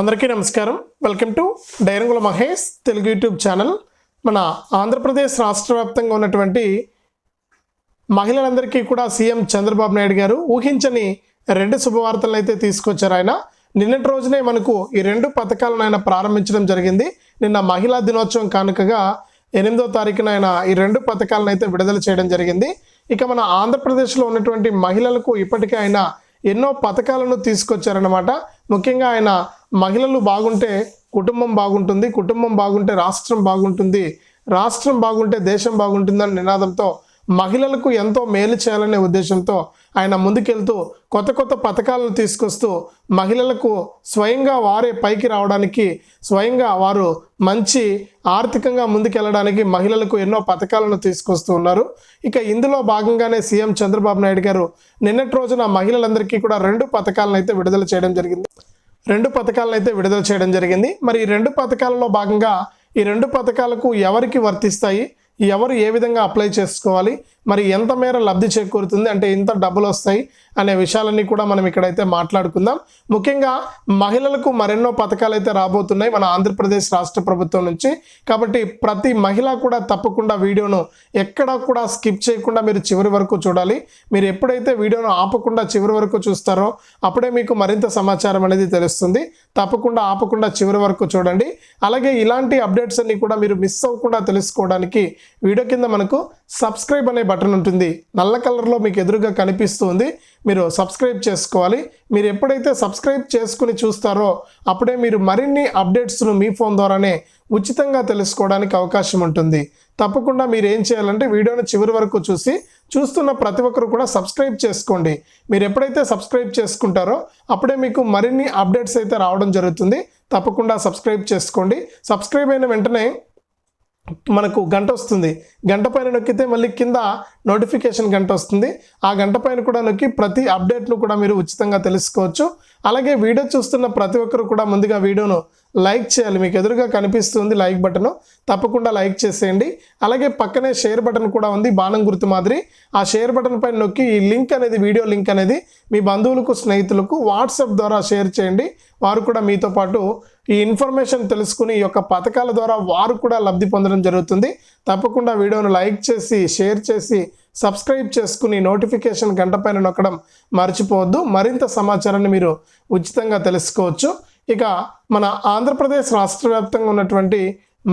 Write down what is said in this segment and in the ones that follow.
అందరికీ నమస్కారం. Welcome to డైరంగుల మహేష్ తెలుగు యూట్యూబ్ ఛానల్. మన ఆంధ్రప్రదేశ్ రాష్ట్ర వ్యాప్తంగా ఉన్నటువంటి మహిళలందరికీ కూడా సీఎం చంద్రబాబు నాయుడు గారు ఊహించని రెండు శుభవార్తలను అయితే తీసుకొచ్చారు ఆయన. నిన్నటి రోజునే మనకు ఈ రెండు పథకాలను ఆయన ప్రారంభించడం జరిగింది. నిన్న మహిళా దినోత్సవం కానుకగా ఎనిమిదో తారీఖున ఆయన ఈ రెండు పథకాలను అయితే విడుదల చేయడం జరిగింది. ఇక మన ఆంధ్రప్రదేశ్లో ఉన్నటువంటి మహిళలకు ఇప్పటికే ఆయన ఎన్నో పథకాలను తీసుకొచ్చారనమాట ముఖ్యంగా ఆయన మహిళలు బాగుంటే కుటుంబం బాగుంటుంది కుటుంబం బాగుంటే రాష్ట్రం బాగుంటుంది రాష్ట్రం బాగుంటే దేశం బాగుంటుందని నినాదంతో మహిళలకు ఎంతో మేలు చేయాలనే ఉద్దేశంతో ఆయన ముందుకెళ్తూ కొత్త కొత్త పథకాలను తీసుకొస్తూ మహిళలకు స్వయంగా వారే పైకి రావడానికి స్వయంగా వారు మంచి ఆర్థికంగా ముందుకెళ్ళడానికి మహిళలకు ఎన్నో పథకాలను తీసుకొస్తూ ఉన్నారు. ఇక ఇందులో భాగంగానే సీఎం చంద్రబాబు నాయుడు గారు నిన్నటి రోజున మహిళలందరికీ కూడా రెండు పథకాలను అయితే విడుదల చేయడం జరిగింది. రెండు పథకాలను అయితే విడుదల చేయడం జరిగింది. మరి ఈ రెండు పథకాలలో భాగంగా ఈ రెండు పథకాలకు ఎవరికి వర్తిస్తాయి? ఎవరు ఏ విధంగా అప్లై చేసుకోవాలి? మరి ఎంత మేర లబ్ధి చేకూరుతుంది? అంటే ఇంత డబ్బులు వస్తాయి అనే విషయాలన్నీ కూడా మనం ఇక్కడైతే మాట్లాడుకుందాం. ముఖ్యంగా మహిళలకు మరెన్నో పథకాలు అయితే రాబోతున్నాయి మన ఆంధ్రప్రదేశ్ రాష్ట్ర ప్రభుత్వం నుంచి. కాబట్టి ప్రతి మహిళ కూడా తప్పకుండా వీడియోను ఎక్కడా కూడా స్కిప్ చేయకుండా మీరు చివరి వరకు చూడాలి. మీరు ఎప్పుడైతే వీడియోను ఆపకుండా చివరి వరకు చూస్తారో అప్పుడే మీకు మరింత సమాచారం అనేది తెలుస్తుంది. తప్పకుండా ఆపకుండా చివరి వరకు చూడండి. అలాగే ఇలాంటి అప్డేట్స్ అన్ని కూడా మీరు మిస్ అవ్వకుండా తెలుసుకోవడానికి వీడియో కింద మనకు సబ్స్క్రైబ్ అనే బటన్ ఉంటుంది. నల్ల కలర్లో మీకు ఎదురుగా కనిపిస్తుంది. మీరు సబ్స్క్రైబ్ చేసుకోవాలి. మీరు ఎప్పుడైతే సబ్స్క్రైబ్ చేసుకుని చూస్తారో అప్పుడే మీరు మరిన్ని అప్డేట్స్ను మీ ఫోన్ ద్వారానే ఉచితంగా తెలుసుకోవడానికి అవకాశం ఉంటుంది. తప్పకుండా మీరు ఏం చేయాలంటే వీడియోను చివరి వరకు చూసి చూస్తున్న ప్రతి ఒక్కరు కూడా సబ్స్క్రైబ్ చేసుకోండి. మీరు ఎప్పుడైతే సబ్స్క్రైబ్ చేసుకుంటారో అప్పుడే మీకు మరిన్ని అప్డేట్స్ అయితే రావడం జరుగుతుంది. తప్పకుండా సబ్స్క్రైబ్ చేసుకోండి. సబ్స్క్రైబ్ అయిన వెంటనే మనకు గంట వస్తుంది. గంట పైన నొక్కితే మళ్ళీ కింద నోటిఫికేషన్ గంట వస్తుంది. ఆ గంట పైన కూడా నొక్కి ప్రతి అప్డేట్ను కూడా మీరు ఉచితంగా తెలుసుకోవచ్చు. అలాగే వీడియో చూస్తున్న ప్రతి ఒక్కరు కూడా ముందుగా వీడియోను లైక్ చేయాలి. మీకు ఎదురుగా కనిపిస్తుంది లైక్ బటన్. తప్పకుండా లైక్ చేసేయండి. అలాగే పక్కనే షేర్ బటన్ కూడా ఉంది బాణం గుర్తు మాదిరి. ఆ షేర్ బటన్ పైన నొక్కి ఈ లింక్ అనేది వీడియో లింక్ అనేది మీ బంధువులకు స్నేహితులకు వాట్సాప్ ద్వారా షేర్ చేయండి. వారు కూడా మీతో పాటు ఈ ఇన్ఫర్మేషన్ తెలుసుకుని ఈ యొక్క పథకాల ద్వారా వారు కూడా లబ్ధి పొందడం జరుగుతుంది. తప్పకుండా వీడియోను లైక్ చేసి షేర్ చేసి సబ్స్క్రైబ్ చేసుకుని నోటిఫికేషన్ గంట పైన నొక్కడం మర్చిపోవద్దు. మరింత సమాచారాన్ని మీరు ఉచితంగా తెలుసుకోవచ్చు. ఇక మన ఆంధ్రప్రదేశ్ రాష్ట్ర వ్యాప్తంగా ఉన్నటువంటి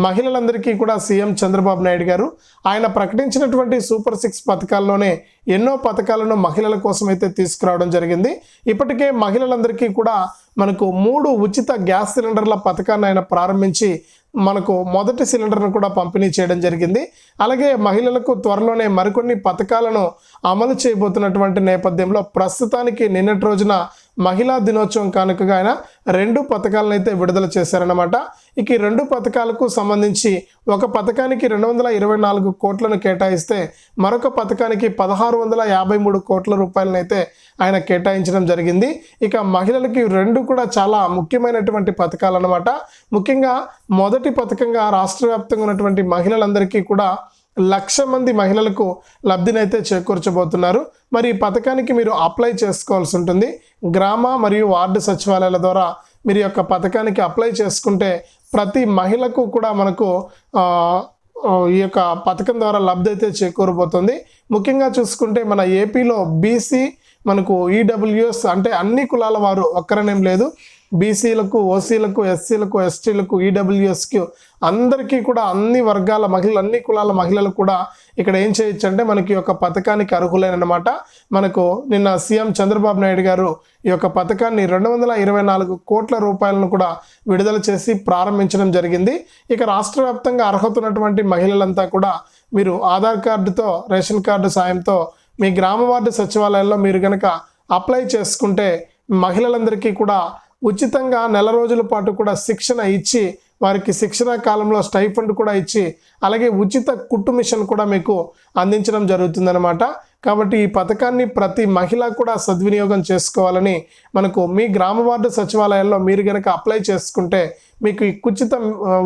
మహిళలందరికీ కూడా సీఎం చంద్రబాబు నాయుడు గారు ఆయన ప్రకటించినటువంటి సూపర్ సిక్స్ పథకాల్లోనే ఎన్నో పథకాలను మహిళల కోసం అయితే తీసుకురావడం జరిగింది. ఇప్పటికే మహిళలందరికీ కూడా మనకు మూడు ఉచిత గ్యాస్ సిలిండర్ల పథకాన్ని ఆయన ప్రారంభించి మనకు మొదటి సిలిండర్ను కూడా పంపిణీ చేయడం జరిగింది. అలాగే మహిళలకు త్వరలోనే మరికొన్ని పథకాలను అమలు చేయబోతున్నటువంటి నేపథ్యంలో ప్రస్తుతానికి నిన్నటి రోజున మహిళా దినోత్సవం కానుకగా ఆయన రెండు పథకాలను అయితే విడుదల చేశారనమాట ఇక ఈ రెండు పథకాలకు సంబంధించి ఒక పథకానికి రెండు వందల ఇరవై నాలుగు కోట్లను కేటాయిస్తే మరొక పథకానికి పదహారు వందల యాభై మూడు కోట్ల రూపాయలను అయితే ఆయన కేటాయించడం జరిగింది. ఇక మహిళలకి రెండు కూడా చాలా ముఖ్యమైనటువంటి పథకాలు అనమాట ముఖ్యంగా మొదటి పథకంగా రాష్ట్ర వ్యాప్తంగా ఉన్నటువంటి మహిళలందరికీ కూడా లక్ష మంది మహిళలకు లబ్ధినైతే చేకూర్చబోతున్నారు. మరి ఈ పథకానికి మీరు అప్లై చేసుకోవాల్సి ఉంటుంది. గ్రామ మరియు వార్డు సచివాలయాల ద్వారా మీరు యొక్క పథకానికి అప్లై చేసుకుంటే ప్రతి మహిళకు కూడా మనకు ఈ యొక్క పథకం ద్వారా లబ్ధి అయితే చేకూరబోతుంది. ముఖ్యంగా చూసుకుంటే మన ఏపీలో బీసీ మనకు ఈడబ్ల్యూఎస్ అంటే అన్ని కులాల వారు ఒక్కరనేం లేదు. బీసీలకు ఓసీలకు ఎస్సీలకు ఎస్టీలకు ఈడబ్ల్యూఎస్కి అందరికీ కూడా అన్ని వర్గాల మహిళలు అన్ని కులాల మహిళలు కూడా ఇక్కడ ఏం చేయొచ్చు అంటే మనకి ఈ యొక్క పథకానికి అర్హులేనమాట మనకు నిన్న సీఎం చంద్రబాబు నాయుడు గారు ఈ యొక్క పథకాన్ని రెండు వందల ఇరవై నాలుగు కోట్ల రూపాయలను కూడా విడుదల చేసి ప్రారంభించడం జరిగింది. ఇక రాష్ట్ర వ్యాప్తంగా అర్హత ఉన్నటువంటి మహిళలంతా కూడా మీరు ఆధార్ కార్డుతో రేషన్ కార్డు సాయంతో మీ గ్రామ వార్డు సచివాలయంలో మీరు కనుక అప్లై చేసుకుంటే మహిళలందరికీ కూడా ఉచితంగా నెల రోజుల పాటు కూడా శిక్షణ ఇచ్చి వారికి శిక్షణ కాలంలో స్టైఫండ్ కూడా ఇచ్చి అలాగే ఉచిత కుట్టు మిషన్ కూడా మీకు అందించడం జరుగుతుందన్నమాట. కాబట్టి ఈ పథకాన్ని ప్రతి మహిళ కూడా సద్వినియోగం చేసుకోవాలని మనకు మీ గ్రామ వార్డు సచివాలయాల్లో మీరు కనుక అప్లై చేసుకుంటే మీకు ఈ ఉచిత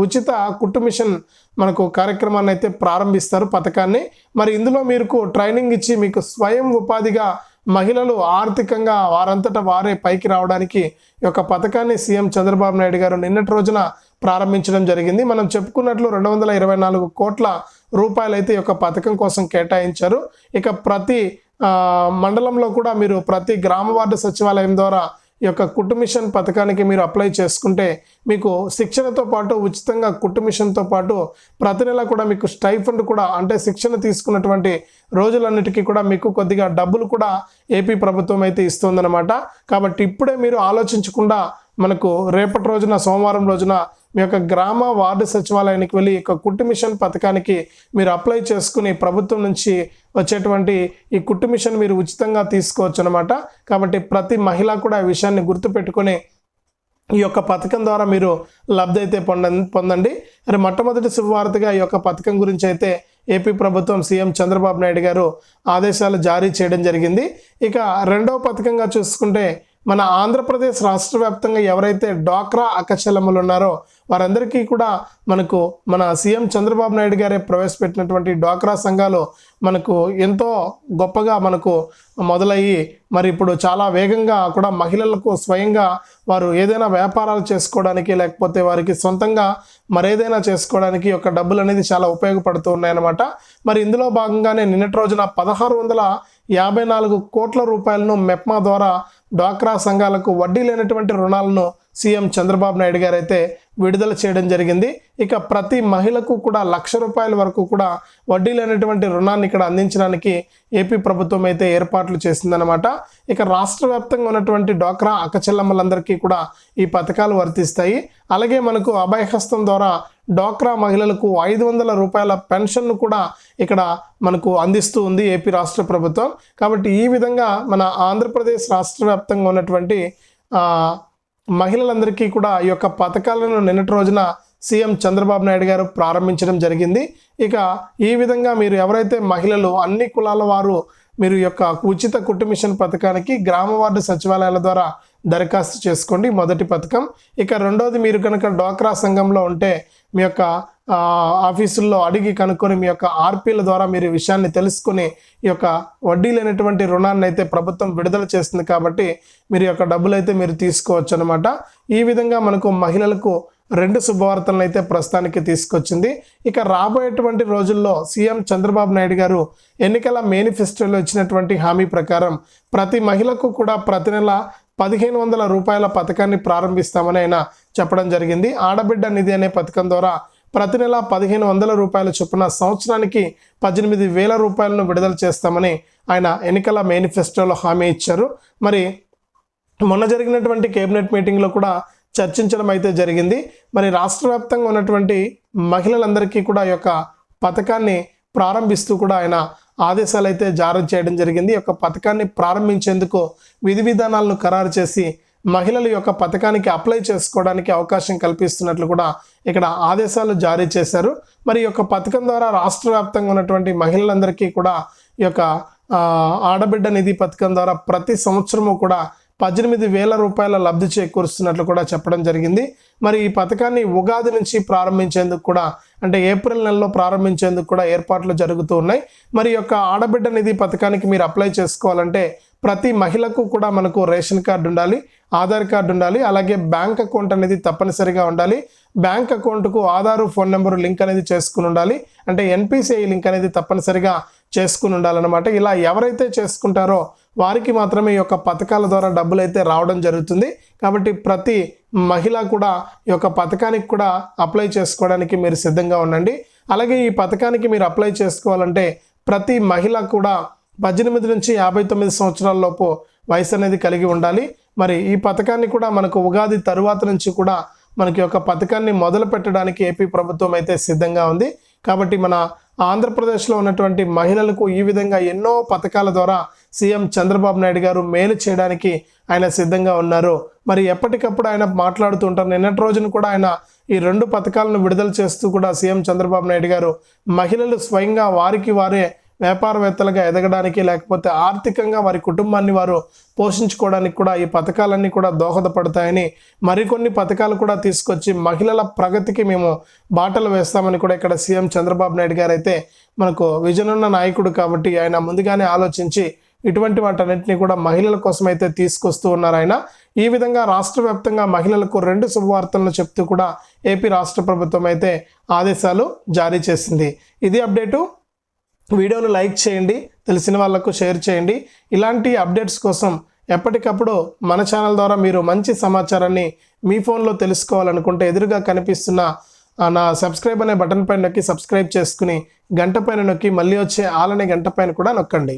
ఉచిత కుట్టు మిషన్ మనకు కార్యక్రమాన్ని అయితే ప్రారంభిస్తారు పథకాన్ని. మరి ఇందులో మీకు ట్రైనింగ్ ఇచ్చి మీకు స్వయం ఉపాధిగా మహిళలు ఆర్థికంగా వారంతట వారే పైకి రావడానికి ఈ యొక్క పథకాన్ని సీఎం చంద్రబాబు నాయుడు గారు నిన్నటి రోజున ప్రారంభించడం జరిగింది. మనం చెప్పుకున్నట్లు రెండు వందల ఇరవై నాలుగు కోట్ల రూపాయలు అయితే ఈ యొక్క పథకం కోసం కేటాయించారు. ఇక ప్రతి మండలంలో కూడా మీరు ప్రతి గ్రామ వార్డు సచివాలయం ద్వారా ఈ యొక్క కుట్టు మిషన్ పథకానికి మీరు అప్లై చేసుకుంటే మీకు శిక్షణతో పాటు ఉచితంగా కుట్టు మిషన్తో పాటు ప్రతి నెల కూడా మీకు స్టైఫండ్ కూడా అంటే శిక్షణ తీసుకున్నటువంటి రోజులన్నిటికీ కూడా మీకు కొద్దిగా డబ్బులు కూడా ఏపీ ప్రభుత్వం అయితే ఇస్తుందన్నమాట. కాబట్టి ఇప్పుడే మీరు ఆలోచించకుండా మనకు రేపటి రోజున సోమవారం రోజున మీ యొక్క గ్రామ వార్డు సచివాలయానికి వెళ్ళి ఈ యొక్క కుట్టు మిషన్ పథకానికి మీరు అప్లై చేసుకుని ప్రభుత్వం నుంచి వచ్చేటువంటి ఈ కుట్టు మిషన్ మీరు ఉచితంగా తీసుకోవచ్చు అనమాట కాబట్టి ప్రతి మహిళ కూడా ఈ విషయాన్ని గుర్తుపెట్టుకొని ఈ యొక్క పథకం ద్వారా మీరు లబ్ధి అయితే పొంద పొందండి. మరి మొట్టమొదటి శుభవార్తగా ఈ యొక్క పథకం గురించి అయితే ఏపీ ప్రభుత్వం సీఎం చంద్రబాబు నాయుడు గారు ఆదేశాలు జారీ చేయడం జరిగింది. ఇక రెండవ పథకంగా చూసుకుంటే మన ఆంధ్రప్రదేశ్ రాష్ట్ర వ్యాప్తంగా ఎవరైతే డ్వాక్రా అక్కచెల్లెమ్మలు ఉన్నారో వారందరికీ కూడా మనకు మన సీఎం చంద్రబాబు నాయుడు గారే ప్రవేశపెట్టినటువంటి డ్వాక్రా సంఘాలు మనకు ఎంతో గొప్పగా మనకు మొదలయ్యి మరి ఇప్పుడు చాలా వేగంగా కూడా మహిళలకు స్వయంగా వారు ఏదైనా వ్యాపారాలు చేసుకోవడానికి లేకపోతే వారికి సొంతంగా మరేదైనా చేసుకోవడానికి యొక్క డబ్బులు అనేది చాలా ఉపయోగపడుతూ ఉన్నాయన్నమాట. మరి ఇందులో భాగంగానే నిన్నటి రోజున పదహారు వందల యాభై నాలుగు కోట్ల రూపాయలను మెప్మా ద్వారా డ్వాక్రా సంఘాలకు వడ్డీ లేనటువంటి రుణాలను సీఎం చంద్రబాబు నాయుడు గారు అయితే విడుదల చేయడం జరిగింది. ఇక ప్రతి మహిళకు కూడా లక్ష రూపాయల వరకు కూడా వడ్డీ లేనటువంటి రుణాన్ని ఇక్కడ అందించడానికి ఏపీ ప్రభుత్వం అయితే ఏర్పాట్లు చేసిందనమాట ఇక రాష్ట్ర వ్యాప్తంగా ఉన్నటువంటి డ్వాక్రా అక్కచెల్లమ్మలందరికీ కూడా ఈ పథకాలు వర్తిస్తాయి. అలాగే మనకు అభయహస్తం ద్వారా డ్వాక్రా మహిళలకు ఐదు వందల రూపాయల పెన్షన్ను కూడా ఇక్కడ మనకు అందిస్తూ ఉంది ఏపీ రాష్ట్ర ప్రభుత్వం. కాబట్టి ఈ విధంగా మన ఆంధ్రప్రదేశ్ రాష్ట్ర వ్యాప్తంగా ఉన్నటువంటి మహిళలందరికీ కూడా ఈ యొక్క పథకాలను నిన్నటి రోజున సీఎం చంద్రబాబు నాయుడు గారు ప్రారంభించడం జరిగింది. ఇక ఈ విధంగా మీరు ఎవరైతే మహిళలు అన్ని కులాల వారు మీరు యొక్క ఉచిత కుట్టు మిషన్ పథకానికి గ్రామ వార్డు సచివాలయాల ద్వారా దరఖాస్తు చేసుకోండి. మొదటి పథకం. ఇక రెండోది మీరు కనుక డ్వాక్రా సంఘంలో ఉంటే మీ యొక్క ఆఫీసుల్లో అడిగి కనుక్కొని మీ యొక్క ఆర్పీల ద్వారా మీరు విషయాన్ని తెలుసుకుని ఈ యొక్క వడ్డీ లేనటువంటి రుణాన్ని అయితే ప్రభుత్వం విడుదల చేస్తుంది కాబట్టి మీరు యొక్క డబ్బులు అయితే మీరు తీసుకోవచ్చు అనమాట ఈ విధంగా మనకు మహిళలకు రెండు శుభవార్తలను అయితే ప్రస్తుతానికి తీసుకొచ్చింది. ఇక రాబోయేటువంటి రోజుల్లో సీఎం చంద్రబాబు నాయుడు గారు ఎన్నికల మేనిఫెస్టోలో ఇచ్చినటువంటి హామీ ప్రకారం ప్రతి మహిళకు కూడా ప్రతి నెల పదిహేను వందల రూపాయల పథకాన్ని ప్రారంభిస్తామని ఆయన చెప్పడం జరిగింది. ఆడబిడ్డ నిధి అనే పథకం ద్వారా ప్రతి నెల పదిహేను వందల రూపాయల చొప్పున సంవత్సరానికి పద్దెనిమిది వేల రూపాయలను విడుదల చేస్తామని ఆయన ఎన్నికల మేనిఫెస్టోలో హామీ ఇచ్చారు. మరి మొన్న జరిగినటువంటి కేబినెట్ మీటింగ్లో కూడా చర్చించడం అయితే జరిగింది. మరి రాష్ట్ర వ్యాప్తంగా ఉన్నటువంటి మహిళలందరికీ కూడా ఈ యొక్క పథకాన్ని ప్రారంభిస్తూ కూడా ఆయన ఆదేశాలు అయితే జారీ చేయడం జరిగింది. ఈ యొక్క పథకాన్ని ప్రారంభించేందుకు విధి విధానాలను ఖరారు చేసి మహిళల యొక్క పథకానికి అప్లై చేసుకోవడానికి అవకాశం కల్పిస్తున్నట్లు కూడా ఇక్కడ ఆదేశాలు జారీ చేశారు. మరి యొక్క పథకం ద్వారా రాష్ట్ర వ్యాప్తంగా ఉన్నటువంటి మహిళలందరికీ కూడా ఈ యొక్క ఆడబిడ్డ నిధి పథకం ద్వారా ప్రతి సంవత్సరము కూడా పద్దెనిమిది వేల రూపాయల లబ్ధి చేకూరుస్తున్నట్లు కూడా చెప్పడం జరిగింది. మరి ఈ పథకాన్ని ఉగాది నుంచి ప్రారంభించేందుకు కూడా అంటే ఏప్రిల్ నెలలో ప్రారంభించేందుకు కూడా ఏర్పాట్లు జరుగుతూ ఉన్నాయి. మరి యొక్క ఆడబిడ్డ నిధి పథకానికి మీరు అప్లై చేసుకోవాలంటే ప్రతి మహిళకు కూడా మనకు రేషన్ కార్డు ఉండాలి ఆధార్ కార్డు ఉండాలి అలాగే బ్యాంక్ అకౌంట్ అనేది తప్పనిసరిగా ఉండాలి. బ్యాంక్ అకౌంట్కు ఆధారు ఫోన్ నెంబర్ లింక్ అనేది చేసుకుని ఉండాలి. అంటే ఎన్పిసిఐ లింక్ అనేది తప్పనిసరిగా చేసుకుని ఉండాలన్నమాట. ఇలా ఎవరైతే చేసుకుంటారో వారికి మాత్రమే ఈ యొక్క పథకాల ద్వారా డబ్బులు అయితే రావడం జరుగుతుంది. కాబట్టి ప్రతి మహిళ కూడా ఈ యొక్క పథకానికి కూడా అప్లై చేసుకోవడానికి మీరు సిద్ధంగా ఉండండి. అలాగే ఈ పథకానికి మీరు అప్లై చేసుకోవాలంటే ప్రతి మహిళ కూడా పద్దెనిమిది నుంచి యాభై తొమ్మిది సంవత్సరాల లోపు వయసు అనేది కలిగి ఉండాలి. మరి ఈ పథకాన్ని కూడా మనకు ఉగాది తరువాత నుంచి కూడా మనకి ఒక పథకాన్ని మొదలు పెట్టడానికి ఏపీ ప్రభుత్వం అయితే సిద్ధంగా ఉంది. కాబట్టి మన ఆంధ్రప్రదేశ్లో ఉన్నటువంటి మహిళలకు ఈ విధంగా ఎన్నో పథకాల ద్వారా సీఎం చంద్రబాబు నాయుడు గారు మేలు చేయడానికి ఆయన సిద్ధంగా ఉన్నారు. మరి ఎప్పటికప్పుడు ఆయన మాట్లాడుతూ ఉంటారు. నిన్నటి రోజున కూడా ఆయన ఈ రెండు పథకాలను విడుదల చేస్తూ కూడా సీఎం చంద్రబాబు నాయుడు గారు మహిళలు స్వయంగా వారికి వారే వ్యాపారవేత్తలుగా ఎదగడానికి లేకపోతే ఆర్థికంగా వారి కుటుంబాన్ని వారు పోషించుకోవడానికి కూడా ఈ పథకాలన్నీ కూడా దోహదపడతాయని మరికొన్ని పథకాలు కూడా తీసుకొచ్చి మహిళల ప్రగతికి మేము బాటలు వేస్తామని కూడా ఇక్కడ సీఎం చంద్రబాబు నాయుడు గారు అయితే మనకు విజనున్న నాయకుడు కాబట్టి ఆయన ముందుగానే ఆలోచించి ఇటువంటి వాటన్నింటినీ కూడా మహిళల కోసం అయితే తీసుకొస్తూ ఉన్నారు ఆయన. ఈ విధంగా రాష్ట్ర వ్యాప్తంగా మహిళలకు రెండు శుభవార్తలను చెప్తూ కూడా ఏపీ రాష్ట్ర ప్రభుత్వం అయితే ఆదేశాలు జారీ చేసింది. ఇది అప్డేటు. వీడియోను లైక్ చేయండి తెలిసిన వాళ్ళకు షేర్ చేయండి. ఇలాంటి అప్డేట్స్ కోసం ఎప్పటికప్పుడు మన ఛానల్ ద్వారా మీరు మంచి సమాచారాన్ని మీ ఫోన్లో తెలుసుకోవాలనుకుంటే ఎదురుగా కనిపిస్తున్న నా సబ్స్క్రైబ్ అనే బటన్ పైన నొక్కి సబ్స్క్రైబ్ చేసుకుని గంట పైన నొక్కి మళ్ళీ వచ్చే ఆలనే గంట పైన కూడా నొక్కండి.